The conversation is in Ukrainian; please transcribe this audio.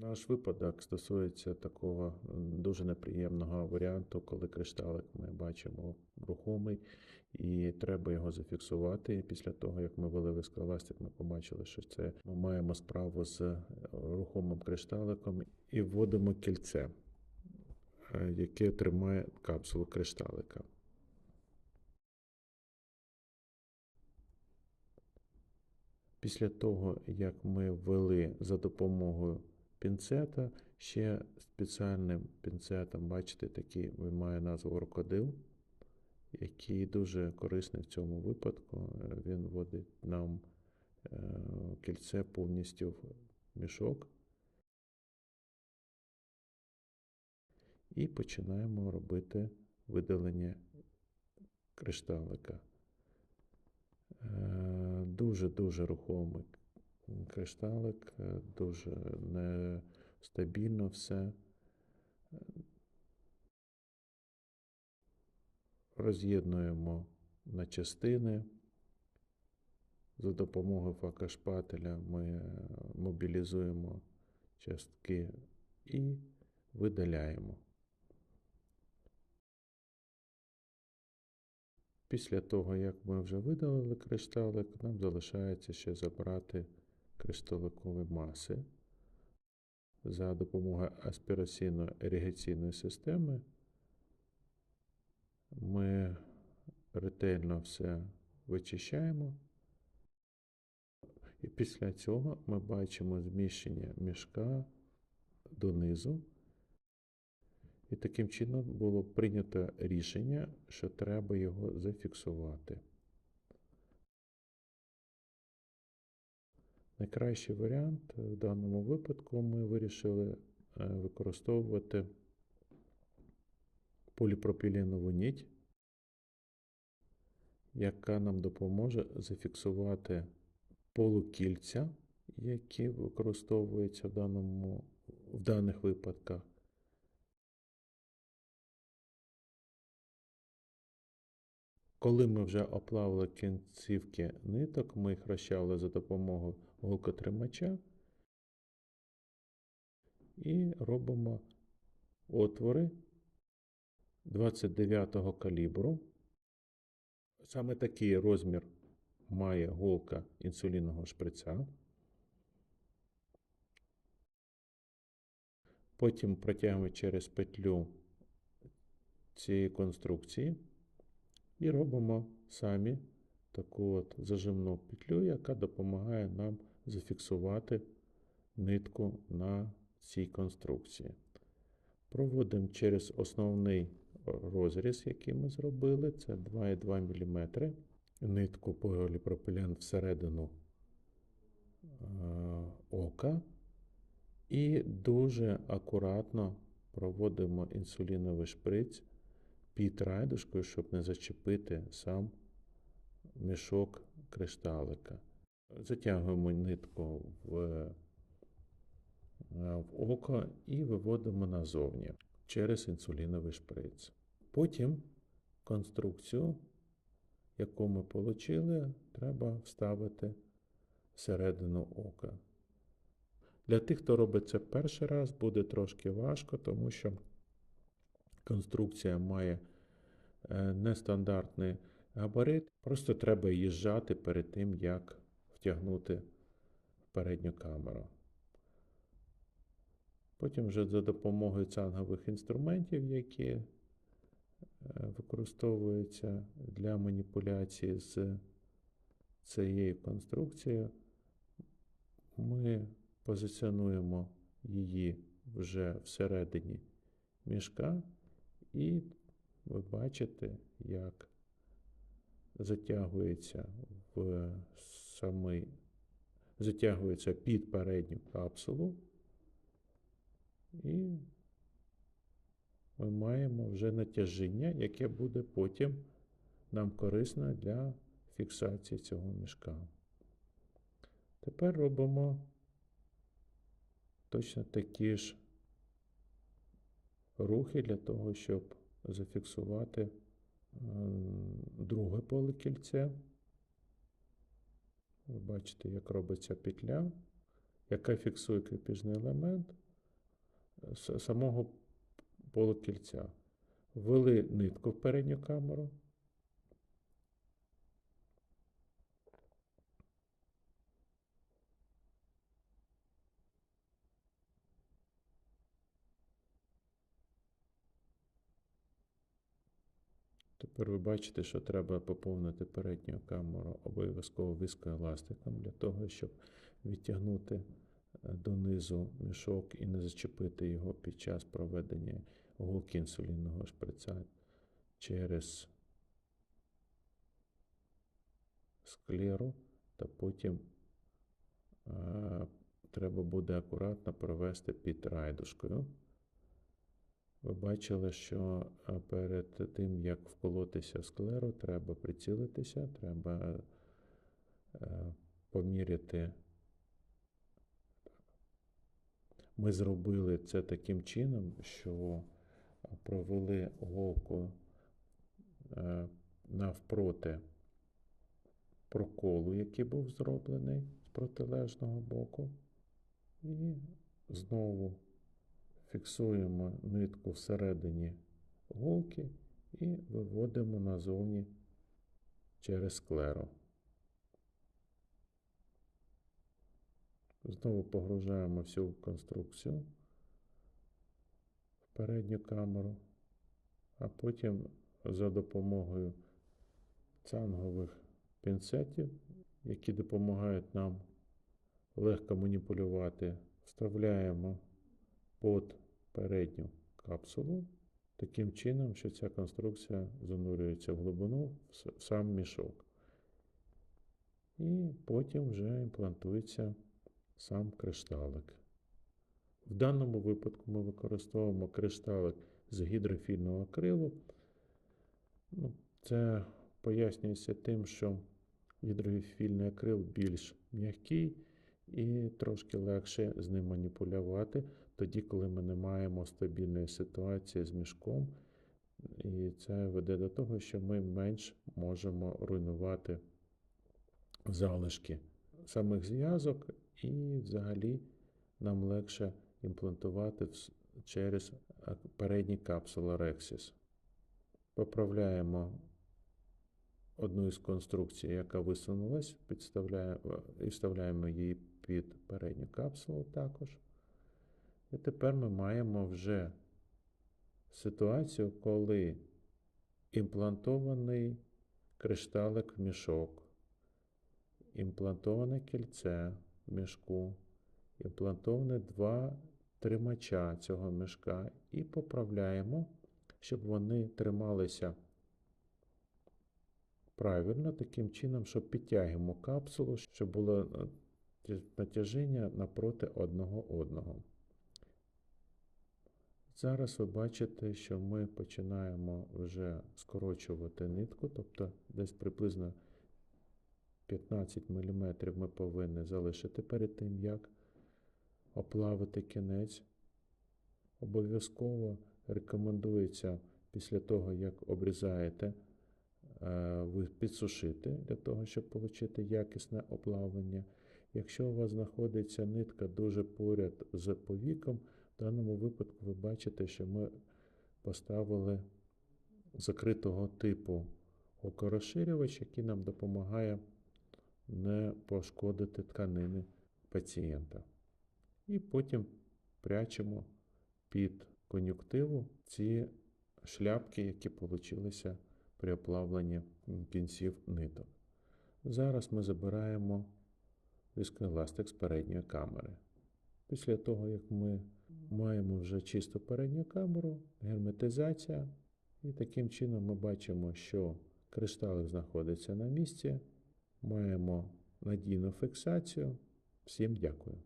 Наш випадок стосується такого дуже неприємного варіанту, коли кришталик ми бачимо рухомий, і треба його зафіксувати. І після того, як ми вели вискаластик, ми побачили, що це ми маємо справу з е, рухомим кришталиком і вводимо кільце, е, яке тримає капсулу кришталика. Після того, як ми ввели за допомогою пінцета, ще спеціальним пінцетом, бачите, такий він має назву крокодил, який дуже корисний в цьому випадку. Він вводить нам е, кільце повністю в мішок. І починаємо робити видалення кришталика. Е, Дуже-дуже рухомий кришталик, е, дуже нестабільно все. Роз'єднуємо на частини. За допомогою факошпателя ми е, мобілізуємо частки і видаляємо. Після того, як ми вже видалили кришталик, нам залишається ще забрати кришталикові маси. За допомогою аспіраційно-іригаційної системи ми ретельно все вичищаємо. І після цього ми бачимо зміщення мішка донизу. І таким чином було прийнято рішення, що треба його зафіксувати. Найкращий варіант в даному випадку ми вирішили е, використовувати поліпропіленову нить, яка нам допоможе зафіксувати полукільця, які використовуються в, даному, в даних випадках. Коли ми вже оплавили кінцівки ниток, ми їх розчавили за допомогою голкотримача і робимо отвори 29-го калібру. Саме такий розмір має голка інсулінного шприця. Потім протягуємо через петлю цієї конструкції. І робимо самі таку от зажимну петлю, яка допомагає нам зафіксувати нитку на цій конструкції. Проводимо через основний розріз, який ми зробили, це 2,2 мм. Нитку поліпропілен всередину е, ока. І дуже акуратно проводимо інсуліновий шприц під райдушкою, щоб не зачепити сам мішок кришталика. Затягуємо нитку в, е, в око і виводимо назовні через інсуліновий шприц. Потім конструкцію, яку ми отримали, треба вставити всередину ока. Для тих, хто робить це перший раз, буде трошки важко, тому що конструкція має е, нестандартний габарит. Просто треба її зжати перед тим, як втягнути передню камеру. Потім вже за допомогою цангових інструментів, які е, використовуються для маніпуляції з цією конструкцією, ми позиціонуємо її вже всередині мішка, і ви бачите, як затягується в самий, затягується під передню капсулу, і ми маємо вже натяжіння, яке буде потім нам корисне для фіксації цього мішка. Тепер робимо точно такі ж рухи для того, щоб зафіксувати е, друге поле кільце. Ви бачите, як робиться петля, яка фіксує кріпіжний елемент. с- самого полукільця. Ввели нитку в передню камеру. Тепер ви бачите, що треба поповнити передню камеру обов'язково вискоеластиком для того, щоб відтягнути е, донизу мішок і не зачепити його під час проведення голки інсулінного шприца через склеру, та потім е, треба буде акуратно провести під райдушкою. Ви бачили, що е, перед тим, як вколотися склеру, треба прицілитися, треба е, поміряти. Ми зробили це таким чином, що провели голку е, навпроти проколу, який був зроблений з протилежного боку, і знову фіксуємо нитку всередині голки і виводимо назовні через склеру. Знову погружаємо всю конструкцію в передню камеру, а потім за допомогою цангових пінцетів, які допомагають нам легко маніпулювати, вставляємо під передню капсулу таким чином, що ця конструкція занурюється в глибину в сам мішок. І потім вже імплантується сам кришталик. В даному випадку ми використовуємо кришталик з гідрофільного акрилу. Ну, це пояснюється тим, що гідрофільний акрил більш м'який і трошки легше з ним маніпулювати, тоді, коли ми не маємо стабільної ситуації з мішком. І це веде до того, що ми менш можемо руйнувати залишки самих зв'язок, і взагалі нам легше імплантувати через а, передні капсули Rexis. Поправляємо одну із конструкцій, яка висунулась, підставляємо і вставляємо її під передню капсулу також. І тепер ми маємо вже ситуацію, коли імплантований кришталик в мішок, імплантоване кільце в мішку, імплантоване два тримача цього мішка і поправляємо, щоб вони трималися правильно, таким чином, щоб підтягуємо капсулу, щоб було е, натяжіння напроти одного одного. Зараз ви бачите, що ми починаємо вже скорочувати нитку, тобто десь приблизно 15 мм ми повинні залишити перед тим, як оплавити кінець. Обов'язково рекомендується після того, як обрізаєте, е, підсушити для того, щоб отримати якісне оплавлення. Якщо у вас знаходиться нитка дуже поряд з повіком, в даному випадку ви бачите, що ми поставили закритого типу окорозширювач, який нам допомагає не пошкодити тканини пацієнта. І потім прячемо під кон'юктиву ці шляпки, які получилися при оплавленні кінців ниток. Зараз ми забираємо віскоеластик з передньої камери. Після того, як ми маємо вже чисту передню камеру, герметизація, і таким чином ми бачимо, що кришталик знаходиться на місці, маємо надійну фіксацію. Всім дякую.